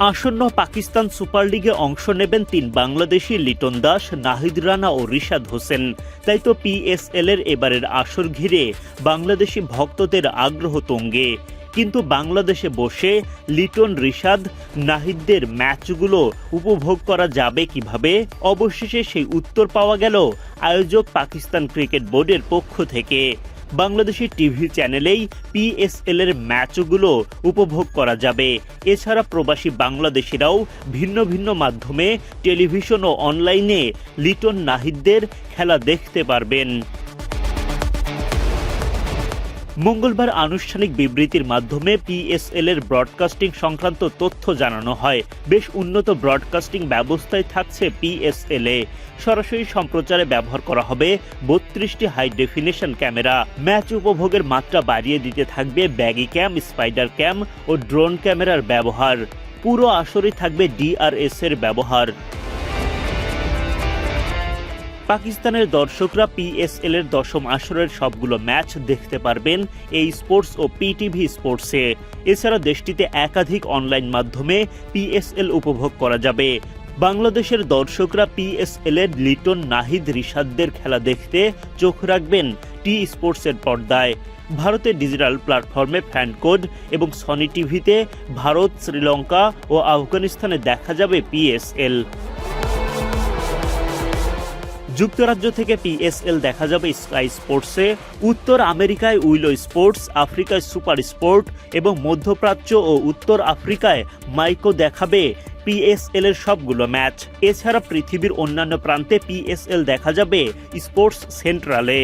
আসন্ন পাকিস্তান সুপার লিগে অংশ নেবেন তিন বাংলাদেশি লিটন দাস, নাহিদ রানা ও রিশাদ হোসেন। তাই তো পিএসএল এর এবারের আসর ঘিরে বাংলাদেশি ভক্তদের আগ্রহ তুঙ্গে। কিন্তু বাংলাদেশে বসে লিটন, রিশাদ, নাহিদদের ম্যাচগুলো উপভোগ করা যাবে কীভাবে? অবশেষে সেই উত্তর পাওয়া গেল আয়োজক পাকিস্তান ক্রিকেট বোর্ডের পক্ষ থেকে। বাংলাদেশি টিভি চ্যানেলেই পিএসএল এর ম্যাচগুলো উপভোগ করা যাবে। এছাড়া প্রবাসী বাংলাদেশিরাও ভিন্ন ভিন্ন মাধ্যমে টেলিভিশন ও অনলাইনে লিটন নাহিদদের খেলা দেখতে পারবেন। মঙ্গলবার আনুষ্ঠানিক বিবৃতির মাধ্যমে পিএসএল এর ব্রডকাস্টিং সংক্রান্ত তথ্য জানানো হয়। বেশ উন্নত ব্রডকাস্টিং ব্যবস্থায় থাকছে পিএসএল এ। সরাসরি সম্প্রচারে ব্যবহার করা হবে বত্রিশটি হাই ডেফিনেশন ক্যামেরা। ম্যাচ উপভোগের মাত্রা বাড়িয়ে দিতে থাকবে ব্যাগি ক্যাম, স্পাইডার ক্যাম ও ড্রোন ক্যামেরার ব্যবহার। পুরো আসরে থাকবে ডিআরএস এর ব্যবহার। পাকিস্তানের দর্শকরা পিএসএল এর দশম আসরের সবগুলো ম্যাচ দেখতে পারবেন এই স্পোর্টস ও পিটিভি স্পোর্টসে। এছাড়া দেশটিতে একাধিক অনলাইন মাধ্যমে পিএসএল উপভোগ করা যাবে। বাংলাদেশের দর্শকরা পিএসএল এর লিটন নাহিদ রিশাদদের খেলা দেখতে চোখ রাখবেন টি স্পোর্টসের পর্দায়। ভারতের ডিজিটাল প্ল্যাটফর্মে ফ্যান কোড এবং সনি টিভিতে ভারত, শ্রীলঙ্কা ও আফগানিস্তানে দেখা যাবে পিএসএল যুক্তরাজ্য থেকে পিএসএল দেখা যাবে স্কাই স্পোর্টসে উত্তর আমেরিকায় উইলো স্পোর্টস, আফ্রিকায় সুপার স্পোর্ট এবং মধ্যপ্রাচ্য ও উত্তর আফ্রিকায় মাইকো দেখাবে পিএসএল এর সবগুলো ম্যাচ। এছাড়া পৃথিবীর অন্যান্য প্রান্তে পিএসএল দেখা যাবে স্পোর্টস সেন্ট্রালে।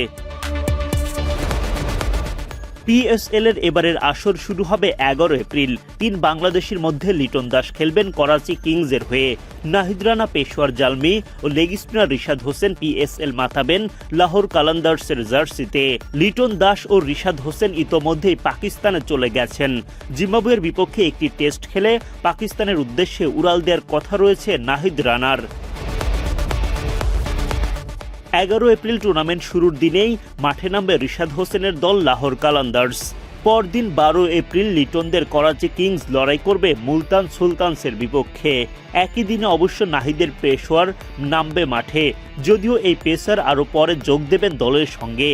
পিএসএল এর এবারের আসর শুরু হবে এগারো এপ্রিল। তিন বাংলাদেশের মধ্যে লিটন দাস খেলবেন করাচি কিংসের হয়ে। নাহিদ রানা, পেশোয়ার জালমি ও leg spinner Rishad Hossain PSL মাতাবেন Lahore কালান্দার্সের জার্সিতে। লিটন দাস ও রিশাদ হোসেন ইতোমধ্যেই পাকিস্তানে চলে গেছেন। জিম্বাবুয়ের বিপক্ষে একটি টেস্ট খেলে পাকিস্তানের উদ্দেশ্যে উড়াল দেওয়ার কথা রয়েছে নাহিদ রানার। এগারো এপ্রিল টুর্নামেন্ট শুরুর দিনেই মাঠে নামবে রিশাদ হোসেনের দল লাহোর কালান্দার্স। পরদিন বারো এপ্রিল লিটনদের করাচি কিংস লড়াই করবে মুলতান সুলতানসের বিপক্ষে। একই দিনে অবশ্য নাহিদের পেশোয়ার নামবে মাঠে, যদিও এই পেসার আরও পরে যোগ দেবেন দলের সঙ্গে।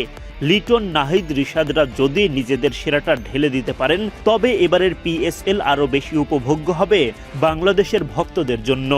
লিটন, নাহিদ, রিশাদরা যদি নিজেদের সেরাটা ঢেলে দিতে পারেন, তবে এবারের পিএসএল আরও বেশি উপভোগ্য হবে বাংলাদেশের ভক্তদের জন্য।